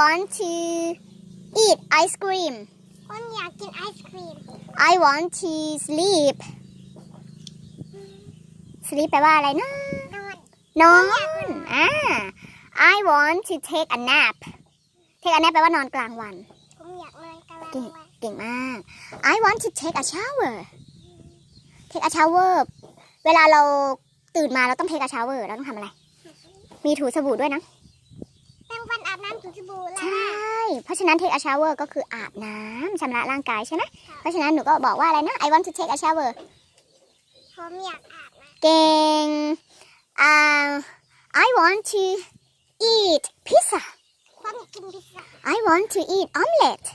want to eat ice cream คนอยากกินไอศครีม I want to sleep sleep แปลว่าอะไรนะ นอน นอน อ่า I want to take a nap take a nap แปลว่านอนกลางวัน ผมอยากนอนกลางเก่งวันเก่งมาก I want to take a shower take a shower เวลาเราตื่นมาเราต้อง take a shower เราต้องทำอะไร มีถูสบู่ด้วยนะแปรงฟันอาบน้ำถูสบู่ใชแล้ว่เพราะฉะนั้น take a shower ก็คืออาบน้ำชำระร่างกายใช่ไหมเพราะฉะนั้นหนูก็บอกว่าอะไรนะ I want to take a shower ผมอยากอาบน้เก่งอ่า I want to eat pizza ำผมอยากกินพิซซ่า I want to eat omelette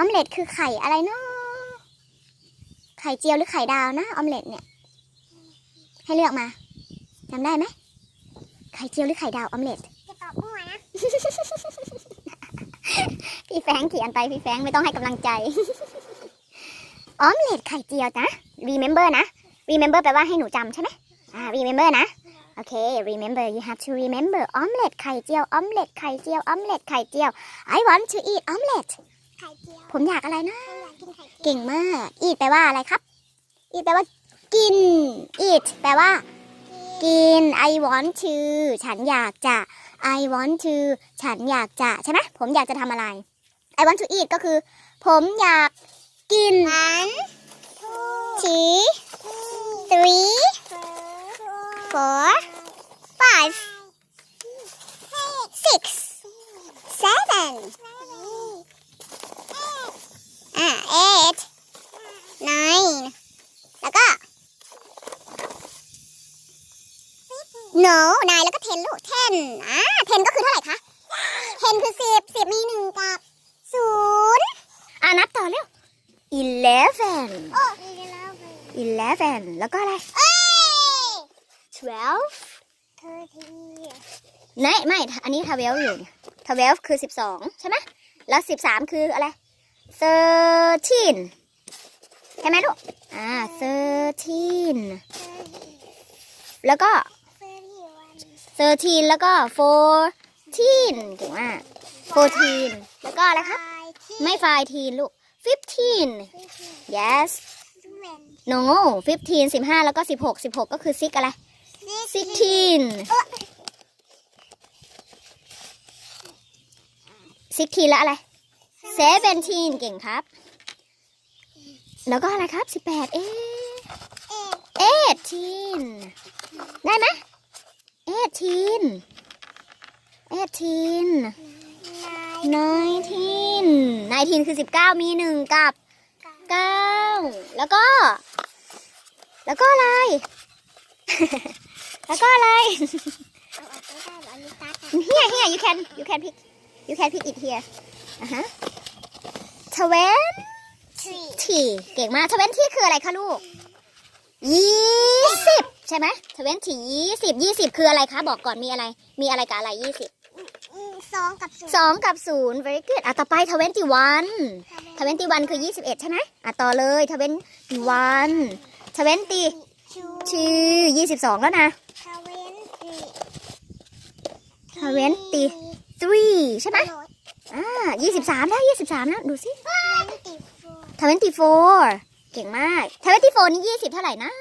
omelette คือไข่อะไรเนาะไข่เจียวหรือไข่ดาวนะ omelette เนี่ย ให้เลือกมาจำได้ไหมไข่เจียวหรือไข่ดาว omelette จะตอบมั่วนะ พี่แฟรงค์เขียนไปพี่แฟรงค์ไม่ต้องให้กำลังใจออมเล็ตไข่เจียวนะ remember นะ remember แปลว่าให้หนูจำใช่ไหมอ่า remember นะโอเค remember you have to remember ออมเล็ตไข่เจียวออมเล็ตไข่เจียวออมเล็ตไข่เจียว I want to eat omelette ไข่เจียว ผมอยากอะไรนะผมอยากกินไข่เจียวเก่งมาก eat แปลว่าอะไรครับ eat แปลว่ากิน eat แปลว่า กิน I want to ฉันอยากจะ I want to ฉันอยากจะใช่ไหมผมอยากจะทำอะไร I want to eat ก็คือ ผมอยากกิน one two three four five six seven อ่า eight nine แล้วก็ no nine แล้วก็ ten ลูก ten อ่า ten ก็คือเท่าไหร่คะ ten คือสิบสิบมีหนึ่งกับศูนย์อ่านับต่อเร็ว eleven โอ้ดีแล้วไป eleven แล้วก็อะไร เอ้ย twelve เธอทีไม่ไม่ อันนี้ twelve อยู่เนี่ย twelve คือสิบสองใช่ไหมแล้วสิบสามคืออะไร thirteen ใช่ไหมลูก อ่า thirteen แล้วก็ 13 แล้วก็ 14เก่งมาก 14 แล้วก็อะไรครับ ไม่15ลูก 15 yes no 15 15 แล้วก็ 16 16 ก็คือซิกอะไร 16 16 แล้วอะไร 17 เก่งครับ แล้วก็อะไรครับสิบแ18 เอ๊ะ18 เอทีนเอทีนเนที18นทีนคือสิบเก้ามีหนึ่งกับเก้าแล้วก็ แล้วก็อะไร แล้วก็อะไรเฮียเฮีย you can you can pick you can pick it here อะฮะ twenty เก่งมาก twenty คืออะไรคะลูกยี่สิบ ใช่ไหม twenty ยี่สิบยี่สิบคืออะไรคะ บอกก่อนมีอะไร มีอะไรกับอะไรยี่สิบสองกับศูนย์สองกับศูนย์ very good อะต่อไป twenty one twenty one คือยี่สิบเอ็ดใช่ไหมอะต่อเลย twenty one twenty ชู two ยี่สิบสองแล้วนะทเวนตี twenty three ใช่ไหมอ่ายี่สิบสามแล้วยี่สิบสามแล้วดูสิทเวนตีโฟ twenty four เก่งมาก twenty four นี่ยี่สิบเท่าไหร่นะ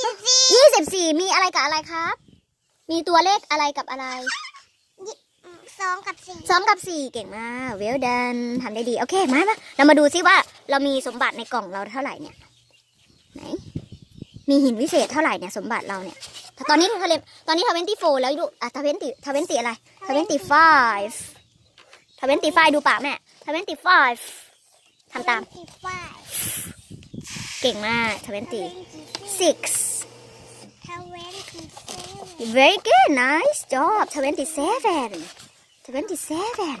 ยี่สิบยี่สิบสี่มีอะไรกับอะไรครับ มีตัวเลขอะไรกับอะไรสองกับสี่สองกับสี่เก่งมาก well done ทำได้ดี โอเคมามาเรามาดูซิว่าเรามีสมบัติในกล่องเราเท่าไหร่เนี่ย ไหน มีหินวิเศษเท่าไหร่เนี่ยสมบัติเราเนี่ย ตอนนี้ทะเลตอนนี้ทเวนตี้โฟแล้วดูอะทเวนตี้ทเวนตี้อะไรทเวนตี้ไฟทเวนตี้ไฟดูปากแม่ทเวนตี้ไฟทำตามสิบไฟ เก่งมากทเวนตี้ six ทเวนตีเซเว่น very good nice job twenty seven twenty seven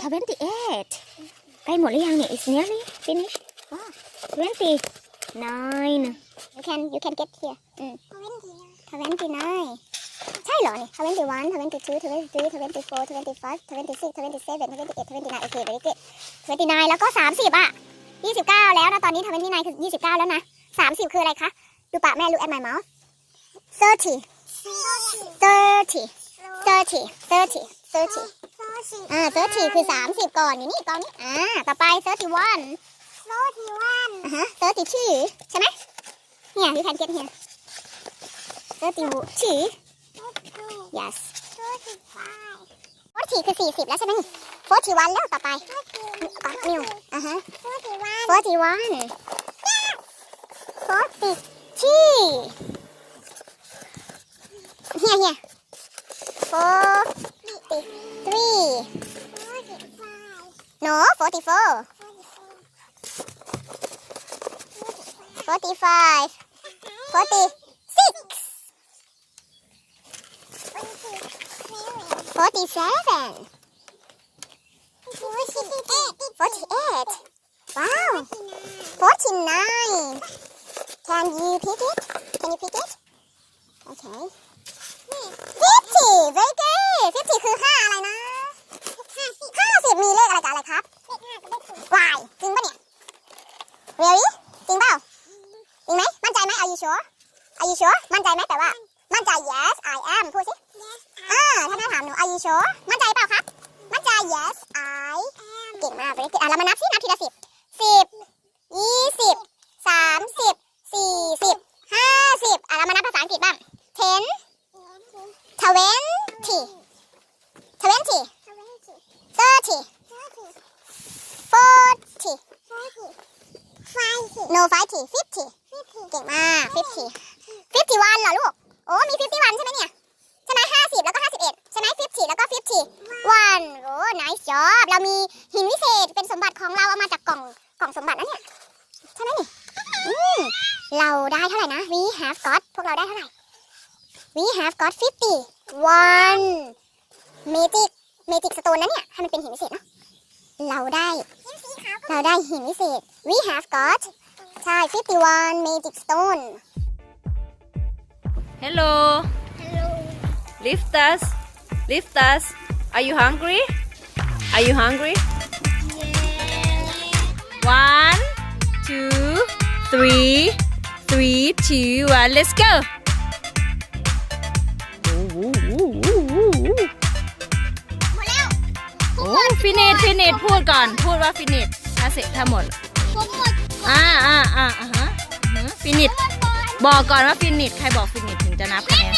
ทเวนตีเอ็ด28ใกล้หมดหรือยังเนี่ย it's nearly finished oh, 20 nine you can you can get here อืมทเวนตี29ใช่เหรอนี่21 22 23 24 25 26 27 28 29โอเค very good 29แล้วก็30อะ ยี่สิบเก้าแล้วนะตอนนี้ทำเป็นที่นายคือยี่สิบเก้าแล้วนะสามสิบคืออะไรคะ ดูปากแม่ look at my mouth 30 30 30 30 30อ่า30 คือสามสิบก่อนอยู่นี่ตอนนี้อ่าต่อไป 31 31อ่าฮะ32ใช่ไหมเนี่ยพี่แพนเก็ตเนี่ย32 yes 35 40คือสี่สิบแล้วใช่ไหม 41 แล้วต่อไปก่อนนิวอ่ะฮะ41 42 42 here here 43 no 44 45 46 47 forty seven forty eight wow forty nine can you pick it can you pick it okay fifty very good fifty คือห้าอะไรนะห้าสิบมีเลขอะไรกับอะไรครับวายจริงปะเนี่ย really จริงเปล่าจริงไหมมั่นใจไหม are you sure are you sure มั่นใจไหมแต่ว่า มั่นใจ yes I am พูดสิอ่าถ้าแม่ถามหนู are you sure มั่นใจเปล่าครับมั่นใจ yes I เก่งมาก very good อะเรามานับสินับทีละสิบสิบยี่สิบสามสิบสี่สิบห้าสิบอะเรามานับภาษาอังกฤษบ้าง ten twenty twenty thirty forty no forty fifty เก่งมาก fifty fifty one เหรอลูก โอ้มี fifty one ใช่ไหมเนี่ย fifty แล้วก็ fifty one โอ้ nice job เรามีหินวิเศษเป็นสมบัติของเราเอามาจากกล่องกล่องสมบัตินะเนี่ยใช่ไหมนี่อืมเราได้เท่าไหร่นะ we have got พวกเราได้เท่าไหร่ we have got fifty one magic magic stone นะเนี่ยให้มันเป็นหินวิเศษเนาะเราได้เราได้หินวิเศษ we have got ใช่ 51 magic stone Hello. Lift us. Lift us are you hungry are you hungry one two three three two one let's go โอ้ฟินิชฟินิชพูดก่อน พูดว่าฟินิชถ้าเสร็จทั้าหมดผมหมดอ่าอ่าอ่าฮะฟินิชบอกก่อนว่าฟินิชใครบอกฟินิชถึงจะนับคะแนน